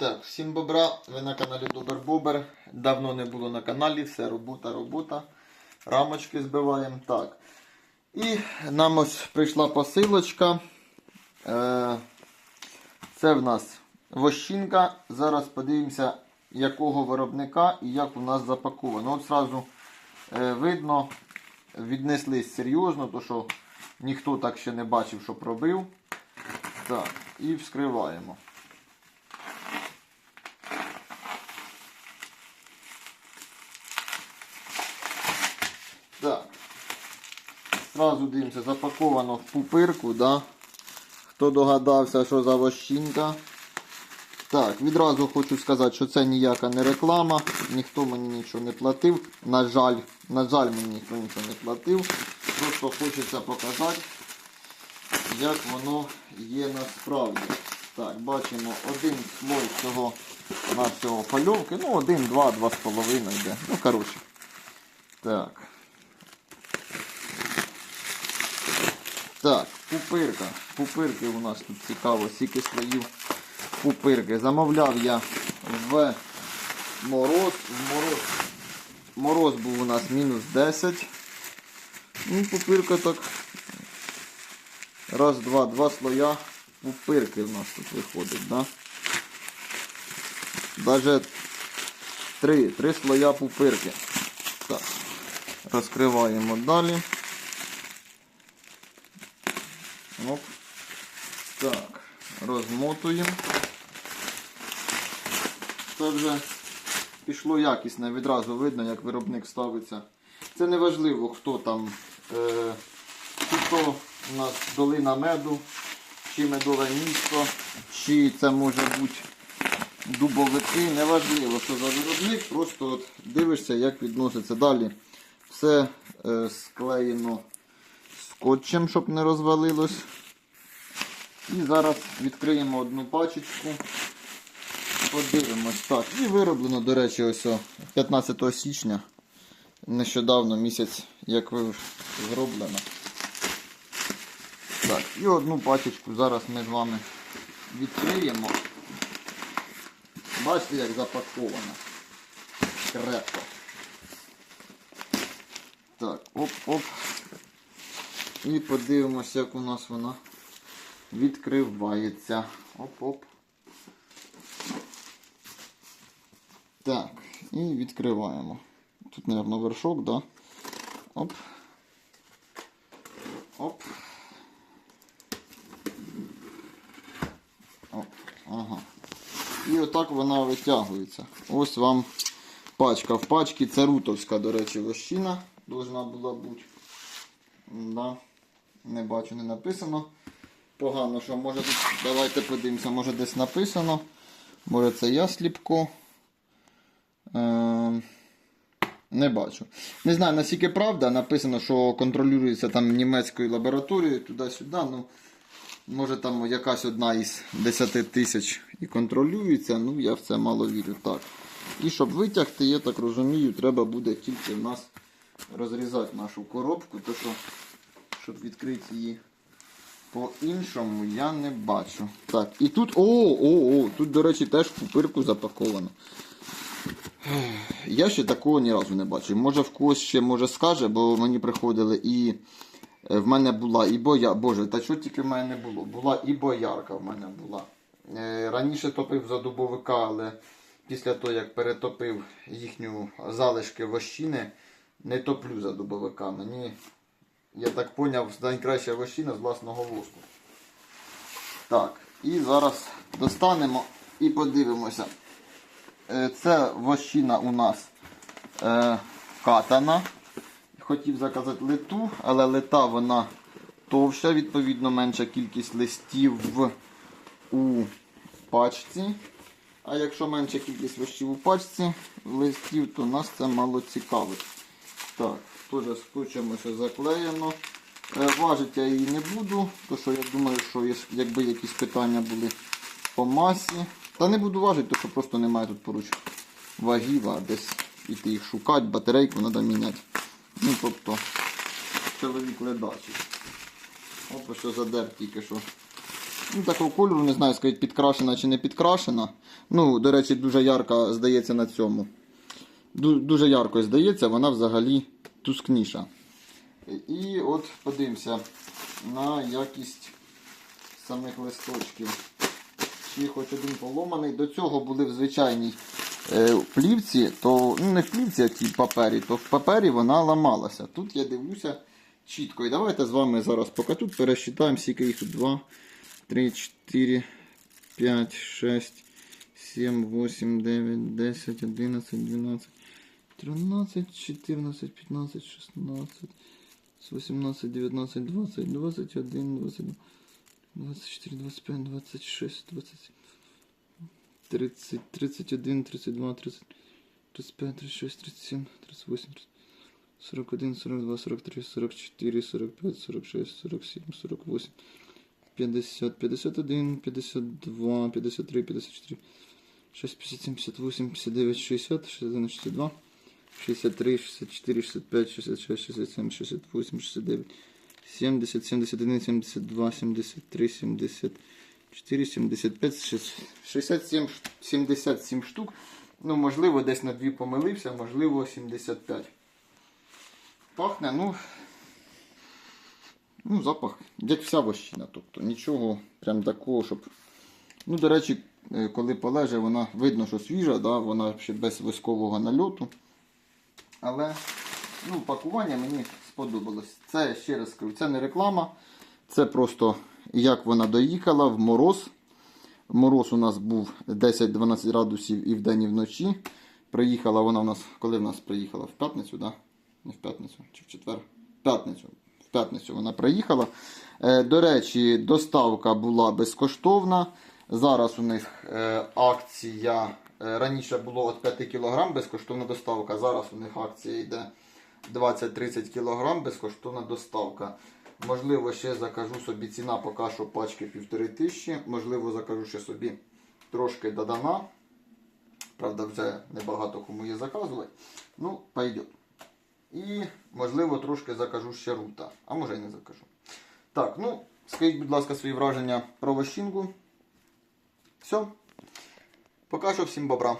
Так, всім бобра, ви на каналі Добер Бобер. Давно не було на каналі, все робота, робота. Рамочки збиваємо. Так. І нам ось прийшла посилочка. Е, Це в нас вощинка. Зараз подивимося, якого виробника і як у нас запаковано. От зразу е, видно, віднеслись серйозно, то що ніхто так ще не бачив, що пробив. Так, і вскриваємо. Так. Сразу дивимося, запаковано в пупирку, да? Хто догадався, що за вощинка. Так, відразу хочу сказати, що це ніяка не реклама, ніхто мені нічого не платив. На жаль, на жаль, мені ніхто нічого не платив. Просто хочеться показати, як воно є насправді. Так, бачимо один слой цього нашого пальовки. Ну, один, два, два з половиною йде. Ну, коротше. Так. Так, пупирка. Пупирки у нас тут цікаво, скільки слоїв пупирки. Замовляв я в мороз. В мороз. Мороз був у нас мінус 10. Ну, пупирка так. Раз, два, два слоя пупирки у нас тут виходить, да? Даже три, три слоя пупирки. Так. Розкриваємо далі. Оп. Так, розмотуємо. Це вже пішло якісне, відразу видно, як виробник ставиться. Це не важливо, хто там, е, чи то у нас долина меду, чи медове місто, чи це може бути дубовики, неважливо, що за виробник, просто от дивишся, як відноситься далі. Все е, склеєно скотчем, щоб не розвалилось. І зараз відкриємо одну пачечку. Подивимось. Так, і вироблено, до речі, ось о, 15 січня. Нещодавно місяць, як ви зроблено. Так, і одну пачечку зараз ми з вами відкриємо. Бачите, як запаковано. Крепко. Так, оп-оп. І подивимося, як у нас вона відкривається. Оп-оп. Так, і відкриваємо. Тут, мабуть, вершок, да? Оп. Оп. Оп. Ага. І отак вона витягується. Ось вам пачка. В пачці це рутовська, до речі, вощина должна була бути. Да. Не бачу, не написано. Погано, що може тут. Давайте подивимося, може десь написано. Може це я сліпко. Е, не бачу. Не знаю, наскільки правда, написано, що контролюється там німецькою лабораторією туди-сюди. Ну, може там якась одна із 10 тисяч і контролюється, ну я в це мало вірю. Так. І щоб витягти, я так розумію, треба буде тільки в нас розрізати нашу коробку, то що, щоб відкрити її по-іншому, я не бачу. Так, і тут, о, о, о, тут, до речі, теж в пупирку запаковано. Я ще такого ні разу не бачив. Може в когось ще може скаже, бо мені приходили і е, в мене була і боя. Боже, та що тільки в мене не було? Була і боярка в мене була. Е, Раніше топив за дубовика, але після того, як перетопив їхню залишки вощини, не топлю за дубовика. Мені, я так поняв, найкраща вощина з власного воску. Так, і зараз достанемо і подивимося. Е, Це вощина у нас е, катана. Хотів заказати литу, але лита вона товща, відповідно менша кількість листів у пачці. А якщо менша кількість вощів у пачці листів, то нас це мало цікавить. Так, теж скручуємося заклеєно. Е, Важити я її не буду, тому що я думаю, що якби якісь питання були по масі. Та не буду важити, тому що просто немає тут поруч вагів, десь іти їх шукати, батарейку треба міняти. Ну, тобто, чоловік ледачий. Опа, що задер тільки що Ну, такого кольору, не знаю, сказати, підкрашена чи не підкрашена. Ну, до речі, дуже ярко здається на цьому. Дуже ярко здається, вона взагалі тускніша. І от подивимося на якість самих листочків. Чи хоч один поломаний. До цього були в звичайній е, плівці, то ну не в плівці, а тій папері, то в папері вона ламалася. Тут я дивлюся чітко. І давайте з вами зараз поки тут пересчитаємо, скільки їх тут 2, 3, 4, 5, 6, 7, 8, 9, 10, 11, 12, 13, 14, 15, 16, 18, 19, 20, 21, 22, 24, 25, 26, 27, 30, 31, 32, 30, 35, 36, 37, 38, 41, 42, 43, 44, 45, 46, 47, 48, 50, 51, 52, 53, 54, 6, 57, 58, 59, 60, 61, 62, 63, 64, 65, 66, 67, 68, 69, 70, 71, 72, 73, 74, 75, 67, 77 штук. Ну, можливо, десь на дві помилився, можливо, 75. Пахне, ну. Ну, запах, як вся вощина. Тобто нічого прям такого, щоб. Ну, до речі, е, коли полеже, вона видно, що свіжа, да? вона ще без вискового нальоту. Але ну, пакування мені сподобалось. Це ще раз кажу, це не реклама. Це просто як вона доїхала в мороз. Мороз у нас був 10-12 градусів і вдень, і вночі. Приїхала вона у нас, коли в нас приїхала? В п'ятницю, да? Не в п'ятницю чи в четвер? В п'ятницю. В п'ятницю вона приїхала. Е, до речі, доставка була безкоштовна. Зараз у них е, акція. Е, Раніше було від 5 кг безкоштовна доставка. Зараз у них акція йде 20-30 кг безкоштовна доставка. Можливо, ще закажу собі ціна поки що пачки півтори тисячі. Можливо, закажу ще собі трошки додана. Правда, вже небагато кому є заказувати. Ну, пойдет. І, можливо, трошки закажу ще рута. А може і не закажу. Так, ну, скажіть, будь ласка, свої враження про вощинку. Все. Поки що всім бобра.